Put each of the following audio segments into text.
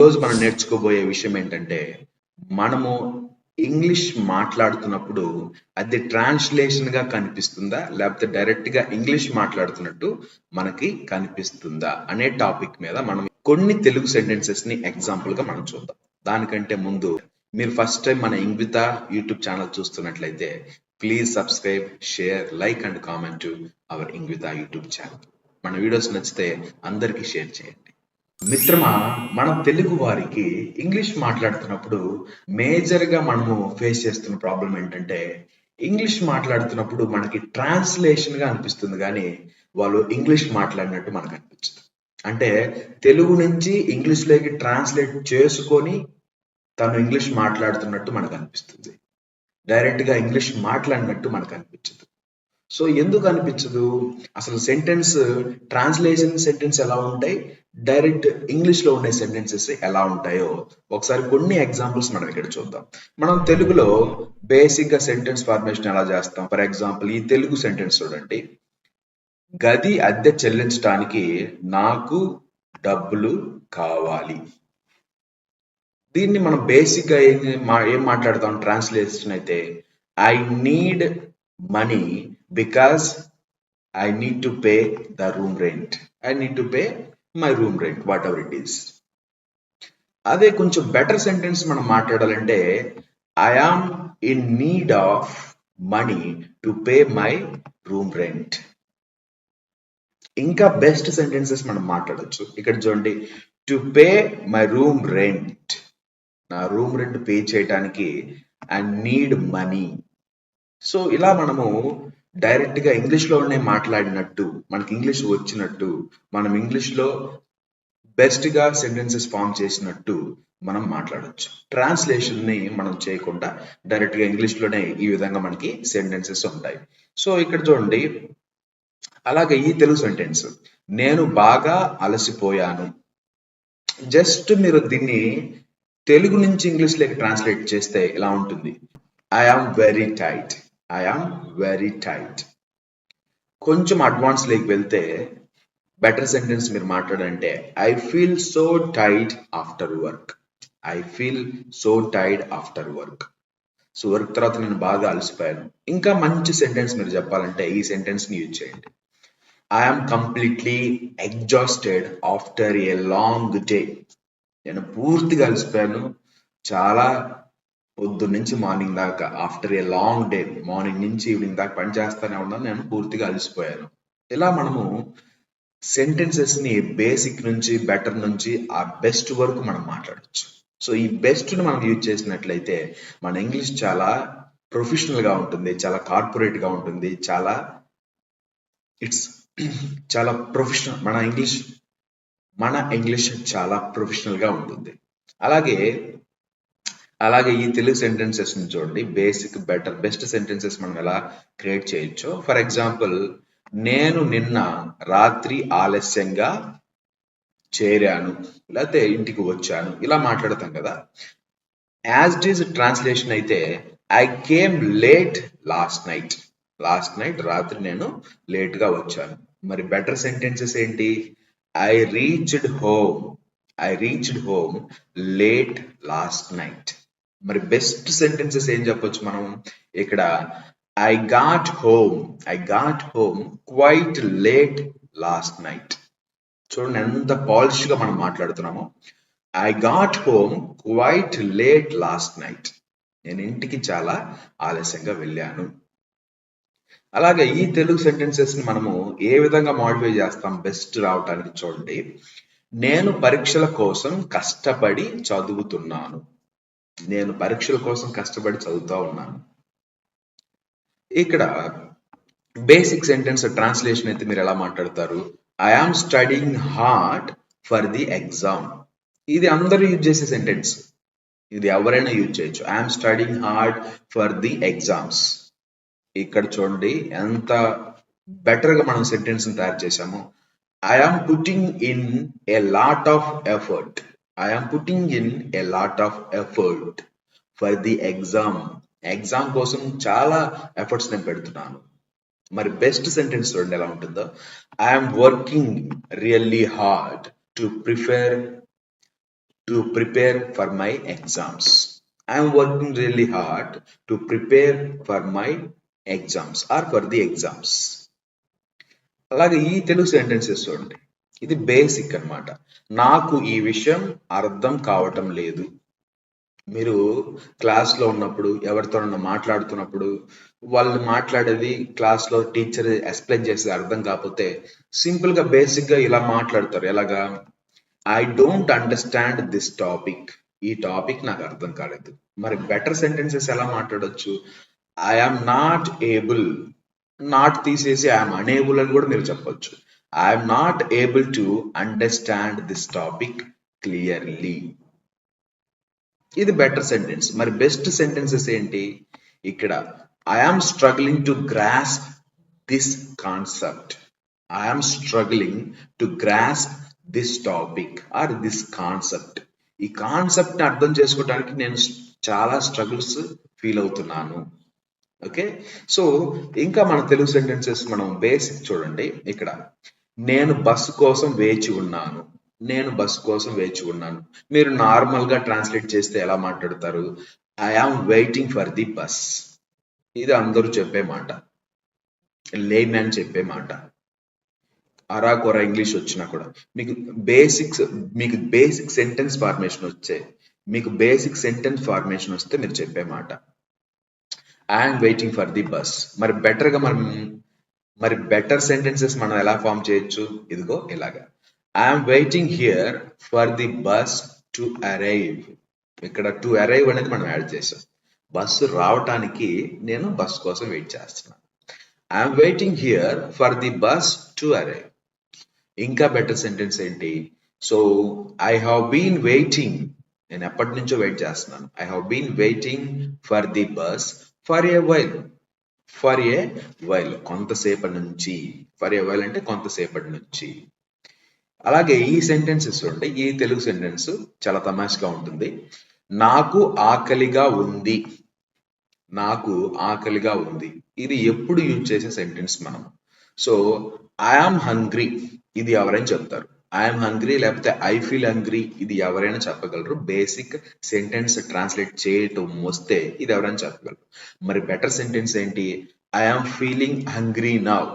ఈరోజు మనం నేర్చుకోబోయే విషయం ఏంటంటే మనము ఇంగ్లీష్ మాట్లాడుతున్నప్పుడు అది ట్రాన్స్లేషన్గా కనిపిస్తుందా? లేకపోతే డైరెక్ట్గా ఇంగ్లీష్ మాట్లాడుతున్నట్టు మనకి కనిపిస్తుందా? అనే టాపిక్ మీద మనం కొన్ని తెలుగు సెంటెన్సెస్ని ఎగ్జాంపుల్గా మనం చూద్దాం. దానికంటే ముందు మీరు ఫస్ట్ టైం మన ఇంగ్విత యూట్యూబ్ ఛానల్ చూస్తున్నట్లయితే please subscribe share like and comment our ఇంగ్విత YouTube channel. మన వీడియోస్ నచ్చితే అందరికీ షేర్ చేయండి. మిత్రమా మన తెలుగు వారికి ఇంగ్లీష్ మాట్లాడుతున్నప్పుడు మేజర్గా మనము ఫేస్ చేస్తున్న ప్రాబ్లం ఏంటంటే ఇంగ్లీష్ మాట్లాడుతున్నప్పుడు మనకి ట్రాన్స్లేషన్గా అనిపిస్తుంది కానీ వాళ్ళు ఇంగ్లీష్ మాట్లాడినట్టు మనకు అనిపించదు. అంటే తెలుగు నుంచి ఇంగ్లీష్లోకి ట్రాన్స్లేట్ చేసుకొని తను ఇంగ్లీష్ మాట్లాడుతున్నట్టు మనకు అనిపిస్తుంది. డైరెక్ట్గా ఇంగ్లీష్ మాట్లాడినట్టు మనకు అనిపించదు. సో ఎందుకు అనిపించదు? అసలు సెంటెన్స్ ట్రాన్స్లేషన్ సెంటెన్స్ ఎలా ఉంటాయి? డైరెక్ట్ ఇంగ్లీష్లో ఉండే సెంటెన్సెస్ ఎలా ఉంటాయో. ఒకసారి కొన్ని ఎగ్జాంపుల్స్ మనం ఇక్కడ చూద్దాం. మనం తెలుగులో బేసిక్గా సెంటెన్స్ ఫార్మేషన్ ఎలా చేస్తాం? ఫర్ ఎగ్జాంపుల్ ఈ తెలుగు సెంటెన్స్ చూడండి. గది అద్దె చెల్లించడానికి నాకు డబ్బులు కావాలి. దీన్ని మనం బేసిక్గా ఏం ఏం మాట్లాడతాం? ట్రాన్స్లేషన్ అయితే I need money because I need to pay the room rent. I need to pay my room rent whatever it is అదే కొంచెం బెటర్ సెంటెన్స్ మనం మాట్లాడాలంటే I am in need of money to pay my room rent ఇంకా best sentences మనం మాట్లాడచ్చు. ఇక్కడ చూడండి to pay my room rent నా రూమ్ రెంట్ పే చేయడానికి ఐ నీడ్ మనీ సో ఇలా మనము డైరెక్ట్గా ఇంగ్లీష్లోనే మాట్లాడినట్టు మనకి ఇంగ్లీష్ వచ్చినట్టు మనం ఇంగ్లీష్లో బెస్ట్గా సెంటెన్సెస్ ఫామ్ చేసినట్టు మనం మాట్లాడొచ్చు. ట్రాన్స్లేషన్ని మనం చేయకుండా డైరెక్ట్గా ఇంగ్లీష్లోనే ఇంగ్లీష్లోనే ఈ విధంగా మనకి సెంటెన్సెస్ ఉంటాయి. సో ఇక్కడ చూడండి. అలాగే ఈ తెలుగు సెంటెన్స్ నేను బాగా అలసిపోయాను. జస్ట్ మీరు దీన్ని తెలుగు నుంచి ఇంగ్లీష్లోకి ట్రాన్స్లేట్ చేస్తే ఇలా ఉంటుంది? I am very tight I am very tight కొంచెం అడ్వాన్స్ లేకి వెళ్తే బెటర్ సెంటెన్స్ మీరు మాట్లాడంటే I feel so tight after work I feel so Tide after work so work తర్వాత నేను బాగా అలసిపోయాను. ఇంకా మంచి సెంటెన్స్ మీరు చెప్పాలంటే ఈ సెంటెన్స్ని యూజ్ చేయండి. I'm completely exhausted after a long day నేను పూర్తిగా అలసిపోయాను. చాలా పొద్దు నుంచి మార్నింగ్ దాకా after a long day morning నుంచి ఈవినింగ్ దాకా పని చేస్తానే ఉన్నాను నేను పూర్తిగా అలసిపోయాను. ఇలా మనము సెంటెన్సెస్ని బేసిక్ నుంచి బెటర్ నుంచి ఆ బెస్ట్ వరకు మనం మాట్లాడొచ్చు. సో ఈ బెస్ట్ని మనం యూజ్ చేసినట్లయితే మన ఇంగ్లీష్ చాలా ప్రొఫెషనల్గా ఉంటుంది చాలా కార్పొరేట్గా ఉంటుంది చాలా ఇట్స్ చాలా ప్రొఫెషనల్ మన ఇంగ్లీష్ మన ఇంగ్లీష్ చాలా ప్రొఫెషనల్గా ఉంటుంది. అలాగే అలాగే ఈ తెలుగు సెంటెన్సెస్ని చూడండి. బేసిక్ బెటర్ బెస్ట్ సెంటెన్సెస్ మనం ఎలా క్రియేట్ చేయొచ్చు. ఫర్ ఎగ్జాంపుల్ నేను నిన్న రాత్రి ఆలస్యంగా చేరాను లేకపోతే ఇంటికి వచ్చాను ఇలా మాట్లాడతాం కదా. యాజ్ ఇట్ ట్రాన్స్లేషన్ అయితే I came late last night last night రాత్రి నేను లేట్గా వచ్చాను. మరి బెటర్ సెంటెన్సెస్ ఏంటి? I reached home I reached home late last night మరి బెస్ట్ సెంటెన్సెస్ ఏం చెప్పొచ్చు మనం? ఇక్కడ I got home I got home quite late last night చూడండి ఎంత పాలిష్గా మనం మాట్లాడుతున్నామో. I got home quite late last night నేను ఇంటికి చాలా ఆలస్యంగా వెళ్ళాను. అలాగే ఈ తెలుగు సెంటెన్సెస్ని మనము ఏ విధంగా మాడిఫై చేస్తాం బెస్ట్ రావటానికి చూడండి. నేను పరీక్షల కోసం కష్టపడి చదువుతున్నాను. నేను పరీక్షల కోసం కష్టపడి చదువుతూ ఉన్నాను. ఇక్కడ బేసిక్ సెంటెన్స్ ట్రాన్స్లేషన్ అయితే మీరు ఎలా మాట్లాడతారు? I am studying hard for the exam ఇది అందరూ యూజ్ చేసే సెంటెన్స్ ఇది ఎవరైనా యూజ్ చేయొచ్చు. I'm studying hard for the exams ఇక్కడ చూడండి ఎంత బెటర్గా మనం సెంటెన్స్ తయారు చేసాము I am putting in a lot of effort I'm putting in a lot of effort for the exam exam కోసం చాలా ఎఫర్ట్స్ నేను పెడుతున్నాను. మరి బెస్ట్ సెంటెన్స్ చూడండి ఎలా ఉంటుందో. I'm working really hard to prefer to prepare for my exams I'm working really hard to prepare for my exams or for the exams అలాగే ఈ తెలుగు సెంటెన్సెస్ చూడండి. ఇది బేసిక్ అన్నమాట. నాకు ఈ విషయం అర్థం కావటం లేదు. మీరు క్లాస్లో ఉన్నప్పుడు ఎవరితోనన్నా మాట్లాడుతున్నప్పుడు వాళ్ళు మాట్లాడేది క్లాస్లో టీచర్ ఎక్స్ప్లెయిన్ చేసేది అర్థం కాకపోతే సింపుల్గా బేసిక్గా ఇలా మాట్లాడతారు. ఎలాగా? I don't understand this topic ఈ టాపిక్ నాకు అర్థం కాలేదు. మరి బెటర్ సెంటెన్సెస్ ఎలా మాట్లాడవచ్చు I am not able not తీసేసి ఐఎమ్ అనేబుల్ అని కూడా మీరు చెప్పొచ్చు. I'm not able to understand this topic clearly ఇది బెటర్ సెంటెన్స్ మరి బెస్ట్ సెంటెన్సెస్ ఏంటి? ఇక్కడ I am struggling to grasp this concept I am struggling to grasp this topic or this concept ఈ కాన్సెప్ట్ని అర్థం చేసుకోవడానికి నేను చాలా స్ట్రగుల్స్ ఫీల్ అవుతున్నాను. ఓకే సో ఇంకా మన తెలుగు సెంటెన్సెస్ మనం బేసిక్ చూడండి. ఇక్కడ నేను బస్సు కోసం వేచి ఉన్నాను. నేను బస్సు కోసం వేచి ఉన్నాను. మీరు నార్మల్గా ట్రాన్స్లేట్ చేస్తే ఎలా మాట్లాడతారు? I am waiting for the bus ఇది అందరూ చెప్పే మాట. లేమ్ మ్యాన్ చెప్పే మాట. అరాకొర ఇంగ్లీష్ వచ్చినా కూడా. మీకు బేసిక్స్ మీకు బేసిక్ సెంటెన్స్ ఫార్మేషన్ వచ్చే మీకు బేసిక్ సెంటెన్స్ ఫార్మేషన్ వస్తే మీరు చెప్పే మాట. I'm waiting for the bus మరి బెటర్గా మనం మరి బెటర్ సెంటెన్సెస్ మనం ఎలా ఫామ్ చేయొచ్చు? ఇదిగో ఇలాగా. I'm waiting here for the bus to arrive ఇక్కడ టు అరైవ్ అనేది మనం యాడ్ చేసాం. బస్సు రావటానికి నేను బస్ కోసం వెయిట్ చేస్తున్నాను. I'm waiting here for the bus to arrive ఇంకా బెటర్ సెంటెన్స్ ఏంటి? So I have been waiting నేను ఎప్పటి నుంచో వెయిట్ చేస్తున్నాను. I have been waiting for the bus for a while for a while కొంతసేపటి నుంచి for a while అంటే కొంతసేపటి నుంచి. అలాగే ఈ సెంటెన్సెస్ చూడండి ఈ తెలుగు సెంటెన్స్ చాలా తమాషగా ఉంటుంది. నాకు ఆకలిగా ఉంది. నాకు ఆకలిగా ఉంది. ఇది ఎప్పుడు యూజ్ చేసే సెంటెన్స్ మనం. సో ఐఆమ్ హంగ్రీ ఇది ఎవరైనా చెప్తారు? ఐఎమ్ హంగ్రీ లేకపోతే ఐ ఫీల్ హంగ్రీ ఇది ఎవరైనా చెప్పగలరు. బేసిక్ సెంటెన్స్ ట్రాన్స్లేట్ చేయటం వస్తే ఇది ఎవరైనా చెప్పగలరు. మరి బెటర్ సెంటెన్స్ ఏంటి? I'm feeling hungry now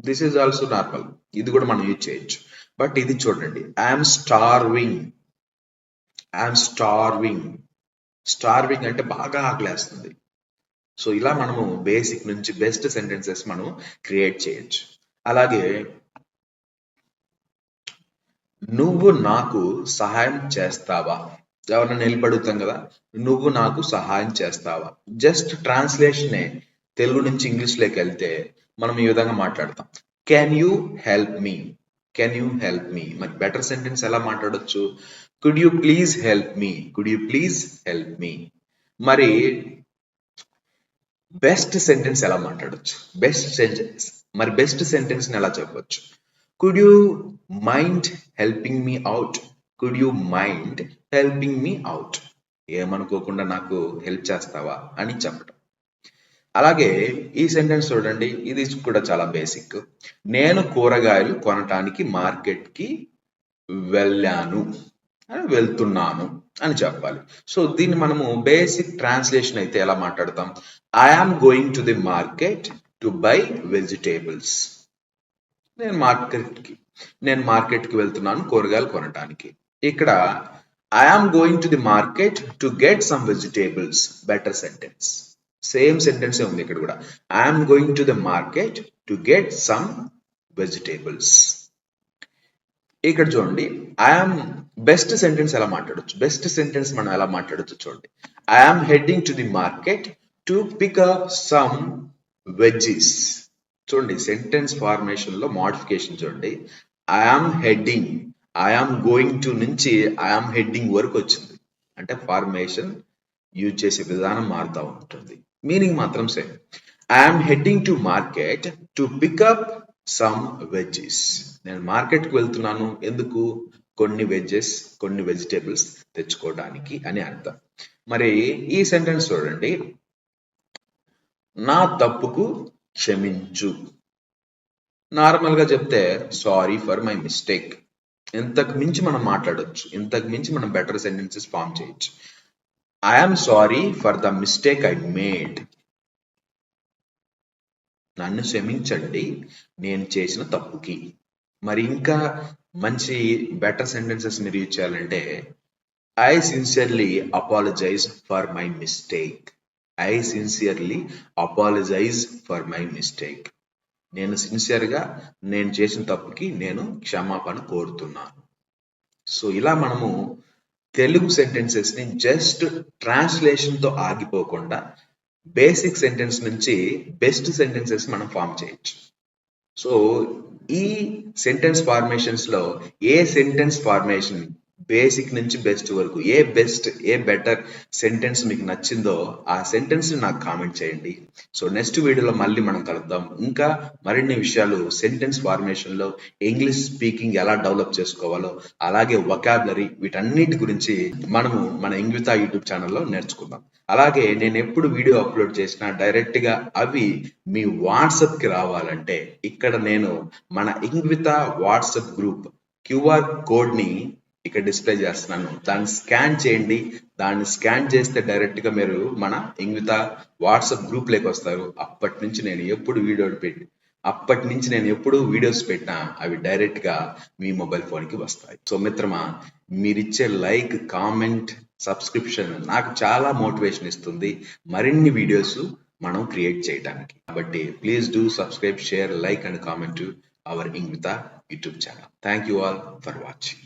this is also normal ఇది కూడా మనం యూజ్ చేయొచ్చు. బట్ ఇది చూడండి. I'm starving I'm starving starving అంటే బాగా ఆకలేస్తుంది. సో ఇలా మనము బేసిక్ నుంచి బెస్ట్ సెంటెన్సెస్ మనం క్రియేట్ చేయొచ్చు. అలాగే నువ్వు నాకు సహాయం చేస్తావా? ఎవరైనా నిలబడుతాం కదా? నువ్వు నాకు సహాయం చేస్తావా? జస్ట్ ట్రాన్స్లేషనే తెలుగు నుంచి ఇంగ్లీష్లోకి వెళ్తే మనం ఈ విధంగా మాట్లాడతాం. Can you help me can you help me మరి బెటర్ సెంటెన్స్ ఎలా మాట్లాడొచ్చు? Could you please help me could you please help me మరి బెస్ట్ సెంటెన్స్ ఎలా మాట్లాడొచ్చు? బెస్ట్ సెంటెన్స్ మరి బెస్ట్ సెంటెన్స్ ఎలా చెప్పొచ్చు? Could you mind helping me out could you mind helping me out ఏమనుకోకుండా నాకు హెల్ప్ చేస్తావా అని చెప్పడం అలాగే ఈ సెంటెన్స్ చూడండి. ఇది కూడా చాలా బేసిక్ నేను కూరగాయలు కొనటానికి మార్కెట్కి వెళ్ళాను. అని వెళ్తున్నాను అని చెప్పాలి. సో దీన్ని మనము బేసిక్ ట్రాన్స్లేషన్ అయితే ఎలా మాట్లాడతాం? I am going to the market to buy vegetables నేను మార్కెట్కి నేను మార్కెట్కి వెళ్తున్నాను కూరగాయలు కొనడానికి ఇక్కడ I am going to the market to get some vegetables better sentence same sentence ఉంది ఇక్కడ కూడా. I'm going to the market to get some vegetables ఇక్కడ చూడండి. ఐఎమ్ బెస్ట్ సెంటెన్స్ ఎలా మాట్లాడచ్చు? బెస్ట్ సెంటెన్స్ మనం ఎలా మాట్లాడచ్చు చూడండి. I'm heading to the market to up some veggies చూడండి సెంటెన్స్ ఫార్మేషన్లో మోడిఫికేషన్ చూడండి. I am heading I am going to నుంచి ఐఆమ్ హెడ్డింగ్ వరకు వచ్చింది. అంటే ఫార్మేషన్ యూజ్ చేసే విధానం మారుతూ ఉంటుంది. మీనింగ్ మాత్రం same I'm heading to market to pick up some veggies నేను మార్కెట్కి వెళ్తున్నాను. ఎందుకు? కొన్ని వెజ్జెస్ కొన్ని వెజిటేబుల్స్ తెచ్చుకోవడానికి అని అర్థం. మరి ఈ సెంటెన్స్ చూడండి. నా తప్పుకు క్షమించు నార్మల్గా చెప్తే సారీ ఫర్ మై మిస్టేక్ ఇంతకు మించి మనం మాట్లాడొచ్చు. ఇంతకు మించి మనం బెటర్ సెంటెన్సెస్ ఫామ్ చేయొచ్చు. I'm sorry for the mistake I made నన్ను క్షమించండి నేను చేసిన తప్పుకి. మరి ఇంకా మంచి బెటర్ సెంటెన్సెస్ మీరు యూజ్ చేయాలంటే I sincerely apologise for my mistake I sincerely apologise for my mistake నేను సిన్సియర్గా నేను చేసిన తప్పుకి నేను క్షమాపణ కోరుతున్నాను సో ఇలా మనము తెలుగు సెంటెన్సెస్ని జస్ట్ ట్రాన్స్లేషన్తో ఆగిపోకుండా బేసిక్ సెంటెన్స్ నుంచి బెస్ట్ సెంటెన్సెస్ మనం ఫామ్ చేయొచ్చు. సో ఈ సెంటెన్స్ ఫార్మేషన్స్లో ఏ సెంటెన్స్ ఫార్మేషన్ బేసిక్ నుంచి బెస్ట్ వరకు. ఏ బెస్ట్ ఏ బెటర్ సెంటెన్స్ మీకు నచ్చిందో ఆ సెంటెన్స్ నాకు కామెంట్ చేయండి. సో నెక్స్ట్ వీడియోలో మళ్ళీ మనం కలుద్దాం. ఇంకా మరిన్ని విషయాలు సెంటెన్స్ ఫార్మేషన్లో ఇంగ్లీష్ స్పీకింగ్ ఎలా డెవలప్ చేసుకోవాలో అలాగే వొకాబులరీ వీటన్నిటి గురించి మనము మన ఇంగ్విత యూట్యూబ్ ఛానల్లో నేర్చుకుందాం. అలాగే నేను ఎప్పుడు వీడియో అప్లోడ్ చేసినా డైరెక్ట్గా అవి మీ వాట్సప్కి రావాలంటే ఇక్కడ నేను మన ఇంగ్విత వాట్సాప్ గ్రూప్ క్యూఆర్ కోడ్ని ఇక్కడ డిస్ప్లే చేస్తున్నాను. దాన్ని స్కాన్ చేయండి. దాన్ని స్కాన్ చేస్తే డైరెక్ట్గా మీరు మన ఇంగిత వాట్సాప్ గ్రూప్లోకి వస్తారు. అప్పటి నుంచి నేను ఎప్పుడు వీడియో పెట్టి అప్పటి నుంచి నేను ఎప్పుడు వీడియోస్ పెట్టినా అవి డైరెక్ట్గా మీ మొబైల్ ఫోన్కి వస్తాయి. సో మిత్రమా మీరిచ్చే లైక్ కామెంట్ సబ్స్క్రిప్షన్ నాకు చాలా మోటివేషన్ ఇస్తుంది మరిన్ని వీడియోస్ మనం క్రియేట్ చేయడానికి కాబట్టి please do subscribe share like and comment our ఇంగిత YouTube channel thank you all for watching